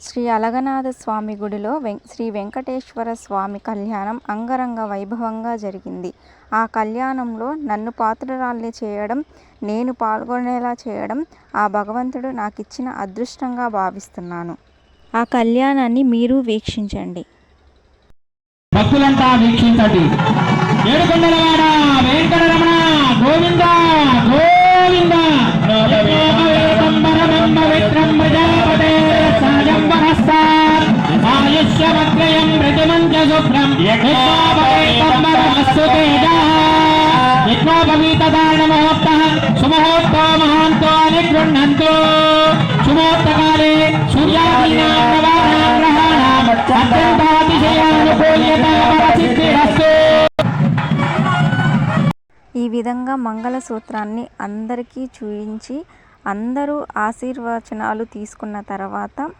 శ్రీ అలగనాథ స్వామి గుడిలో వెం శ్రీ వెంకటేశ్వర స్వామి కళ్యాణం అంగరంగ వైభవంగా జరిగింది. ఆ కళ్యాణంలో నన్ను పాత్రురాల్ని చేయడం నేను పాల్గొనేలా చేయడం ఆ భగవంతుడు నాకు ఇచ్చిన అదృష్టంగా భావిస్తున్నాను. ఆ కళ్యాణాన్ని మీరు వీక్షించండి. భక్తులంతా వీక్షించండి. ఏడుకొండలవాడ వెంకటరమణ శుభ్రం సుమహోక్తో మహాంతో సూర్యాదీనాం నవానాం గ్రహాణాం అత్యంతాతిశయానుకూల్యత సిద్ధిరస్తు ఈ విధంగా మంగళసూత్రాన్ని అందరికీ చూయించి అందరూ ఆశీర్వచనాలు తీసుకున్న తర్వాత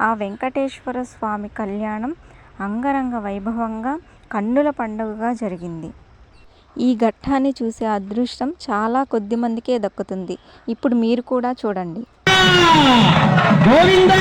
ఆ వెంకటేశ్వర స్వామి కళ్యాణం అంగరంగ వైభవంగా కన్నుల పండుగగా జరిగింది. ఈ ఘట్టాన్ని చూసే అదృష్టం చాలా కొద్ది మందికే దక్కుతుంది. ఇప్పుడు మీరు కూడా చూడండి. గోవిందా!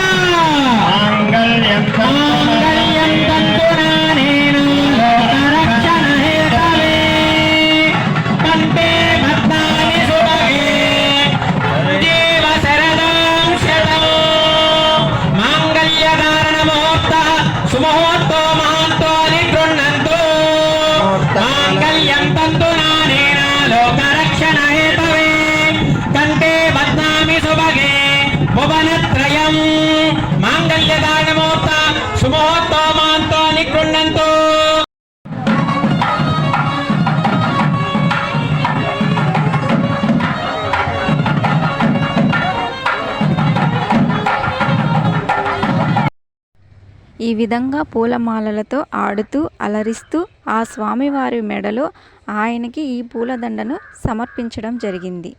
మాంగళ్యదానమోక్త సుమహోత్తో ఈ విధంగా పూలమాలలతో ఆడుతూ అలరిస్తూ ఆ స్వామివారి మెడలో ఆయనకి ఈ పూలదండను సమర్పించడం జరిగింది.